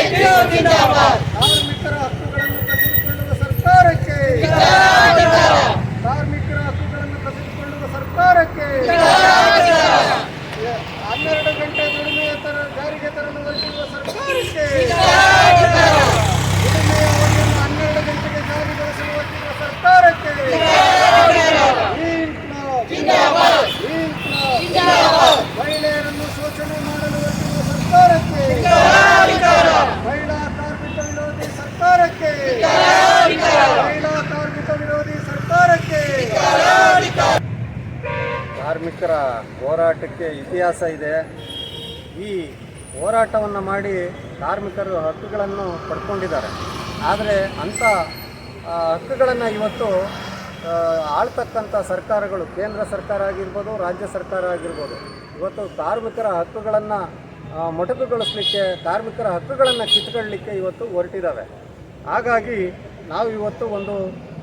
ಜಿಂದಾಬಾದ್ ಕಾರ್ಮಿಕರ ಹಕ್ಕುಗಳನ್ನು ಕಸಿದುಕೊಳ್ಳುವ ಸರ್ಕಾರಕ್ಕೆ ಕಾರ್ಮಿಕರ ಹಕ್ಕುಗಳನ್ನು ಕಸಿದುಕೊಳ್ಳುವ ಸರ್ಕಾರಕ್ಕೆ ಹನ್ನೆರಡು ಗಂಟೆ ದುಡಿಮೆಯ ತರ ಜಾರಿಗೆ ತರಲು ಹೊರಟಿರುವ ಸರ್ಕಾರಕ್ಕೆ ದುಡಿಮೆಯ ಅವಧಿಯನ್ನು ಹನ್ನೆರಡು ಗಂಟೆಗೆ ಜಾರಿಗೊಳಿಸಲು ಹೊರಟಿರುವ ಸರ್ಕಾರಕ್ಕೆ ಇನ್ಕ್ಲಾಬ್. ಇನ್ಕ್ಲಾಬ್. ಮಹಿಳೆಯರನ್ನು ಶೋಷಣೆ ಮಾಡಲು ಹೊರಟಿರುವ ಸರ್ಕಾರಕ್ಕೆ ಮಹಿಳಾ ಕಾರ್ಮಿಕ ವಿರೋಧಿ ಸರ್ಕಾರಕ್ಕೆ ಮಹಿಳಾ ಕಾರ್ಮಿಕ ವಿರೋಧಿ ಸರ್ಕಾರಕ್ಕೆ ಕಾರ್ಮಿಕರ ಹೋರಾಟಕ್ಕೆ ಇತಿಹಾಸ ಇದೆ. ಈ ಹೋರಾಟವನ್ನು ಮಾಡಿ ಕಾರ್ಮಿಕರು ಹಕ್ಕುಗಳನ್ನು ಪಡ್ಕೊಂಡಿದ್ದಾರೆ. ಆದರೆ ಅಂಥ ಹಕ್ಕುಗಳನ್ನು ಇವತ್ತು ಆಳ್ತಕ್ಕಂಥ ಸರ್ಕಾರಗಳು, ಕೇಂದ್ರ ಸರ್ಕಾರ ಆಗಿರ್ಬೋದು, ರಾಜ್ಯ ಸರ್ಕಾರ ಆಗಿರ್ಬೋದು, ಇವತ್ತು ಕಾರ್ಮಿಕರ ಹಕ್ಕುಗಳನ್ನು ಮೊಟಕುಗೊಳಿಸಲಿಕ್ಕೆ, ಕಾರ್ಮಿಕರ ಹಕ್ಕುಗಳನ್ನು ಕಿತ್ಕೊಳ್ಳಲಿಕ್ಕೆ ಇವತ್ತು ಹೊರಟಿದ್ದಾವೆ ಹಾಗಾಗಿ ನಾವು ಇವತ್ತು ಒಂದು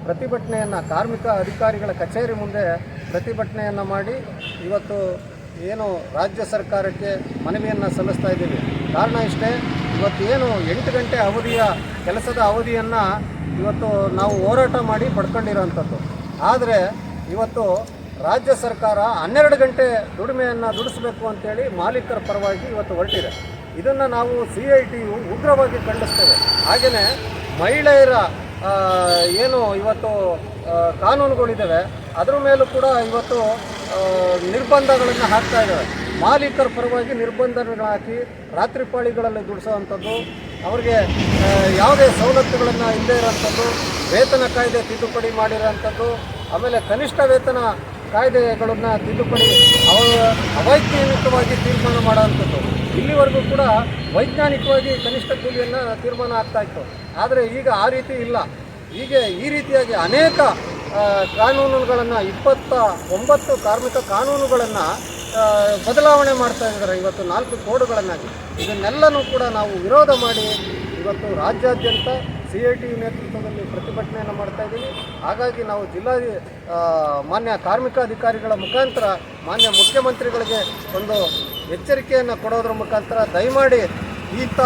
ಪ್ರತಿಭಟನೆಯನ್ನು ಕಾರ್ಮಿಕ ಅಧಿಕಾರಿಗಳ ಕಚೇರಿ ಮುಂದೆ ಪ್ರತಿಭಟನೆಯನ್ನು ಮಾಡಿ ಇವತ್ತು ಏನು ರಾಜ್ಯ ಸರ್ಕಾರಕ್ಕೆ ಮನವಿಯನ್ನು ಸಲ್ಲಿಸ್ತಾ ಇದ್ದೀವಿ. ಕಾರಣ ಇಷ್ಟೇ, ಇವತ್ತು ಏನು ಎಂಟು ಗಂಟೆ ಅವಧಿಯ ಕೆಲಸದ ಅವಧಿಯನ್ನು ಇವತ್ತು ನಾವು ಹೋರಾಟ ಮಾಡಿ ಪಡ್ಕೊಂಡಿರೋವಂಥದ್ದು ಆದರೆ ಇವತ್ತು ರಾಜ್ಯ ಸರ್ಕಾರ ಹನ್ನೆರಡು ಗಂಟೆ ದುಡಿಮೆಯನ್ನು ದುಡಿಸಬೇಕು ಅಂತೇಳಿ ಮಾಲೀಕರ ಪರವಾಗಿ ಇವತ್ತು ಹೊರಟಿದೆ. ಇದನ್ನು ನಾವು ಸಿ ಐ ಟಿಯು ಉಗ್ರವಾಗಿ ಖಂಡಿಸ್ತೇವೆ. ಹಾಗೆಯೇ ಮಹಿಳೆಯರ ಏನು ಇವತ್ತು ಕಾನೂನುಗಳಿದ್ದಾವೆ, ಅದ್ರ ಮೇಲೂ ಕೂಡ ಇವತ್ತು ನಿರ್ಬಂಧಗಳನ್ನು ಹಾಕ್ತಾ ಇದ್ದಾವೆ. ಮಾಲೀಕರ ಪರವಾಗಿ ನಿರ್ಬಂಧಗಳನ್ನು ಹಾಕಿ ರಾತ್ರಿ ಪಾಳಿಗಳಲ್ಲಿ ದುಡಿಸೋವಂಥದ್ದು, ಅವ್ರಿಗೆ ಯಾವುದೇ ಸವಲತ್ತುಗಳನ್ನು ಇಲ್ಲದೇ ಇರೋಂಥದ್ದು ವೇತನ ಕಾಯ್ದೆ ತಿದ್ದುಪಡಿ ಮಾಡಿರೋಂಥದ್ದು ಆಮೇಲೆ ಕನಿಷ್ಠ ವೇತನ ಕಾಯ್ದೆಗಳನ್ನು ತಿದ್ದುಪಡಿ ಅವ, ಅವೈಜ್ಞಾನಿಕವಾಗಿ ತೀರ್ಮಾನ ಮಾಡೋವಂಥದ್ದು. ಇಲ್ಲಿವರೆಗೂ ಕೂಡ ವೈಜ್ಞಾನಿಕವಾಗಿ ಕನಿಷ್ಠ ಕೂಲಿಯನ್ನು ತೀರ್ಮಾನ ಆಗ್ತಾ ಇತ್ತು. ಆದರೆ ಈಗ ಆ ರೀತಿ ಇಲ್ಲ. ಹೀಗೆ ಈ ರೀತಿಯಾಗಿ ಅನೇಕ ಕಾನೂನುಗಳನ್ನು ಇಪ್ಪತ್ತ ಒಂಬತ್ತು ಕಾರ್ಮಿಕ ಕಾನೂನುಗಳನ್ನು ಬದಲಾವಣೆ ಮಾಡ್ತಾ ಇದ್ದಾರೆ. ಇವತ್ತು ನಾಲ್ಕು ಕೋಡುಗಳನ್ನಾಗಿ. ಇದನ್ನೆಲ್ಲನೂ ಕೂಡ ನಾವು ವಿರೋಧ ಮಾಡಿ ಇವತ್ತು ರಾಜ್ಯಾದ್ಯಂತ ಸಿ ಐ ಟಿ ನೇತೃತ್ವದಲ್ಲಿ ಪ್ರತಿಭಟನೆಯನ್ನು ಮಾಡ್ತಾ ಇದ್ದೀವಿ. ಹಾಗಾಗಿ ನಾವು ಜಿಲ್ಲಾ ಮಾನ್ಯ ಕಾರ್ಮಿಕ ಅಧಿಕಾರಿಗಳ ಮುಖಾಂತರ, ಮಾನ್ಯ ಮುಖ್ಯಮಂತ್ರಿಗಳಿಗೆ ಒಂದು ಎಚ್ಚರಿಕೆಯನ್ನು ಕೊಡೋದ್ರ ಮುಖಾಂತರ ದಯಮಾಡಿ ಈತ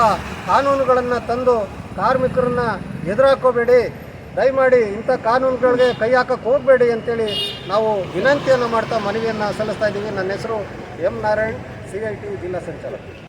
ಕಾನೂನುಗಳನ್ನು ತಂದು ಕಾರ್ಮಿಕರನ್ನ ಎದುರಾಕೋಬೇಡಿ. ದಯಮಾಡಿ ಇಂಥ ಕಾನೂನುಗಳಿಗೆ ಕೈ ಹಾಕಕ್ಕೆ ಹೋಗಬೇಡಿ ಅಂತೇಳಿ ನಾವು ವಿನಂತಿಯನ್ನು ಮಾಡ್ತಾ ಮನವಿಯನ್ನು ಸಲ್ಲಿಸ್ತಾ ಇದ್ದೀವಿ. ನನ್ನ ಹೆಸರು M Narayan C I T ಜಿಲ್ಲಾ ಸಂಚಾಲಕ.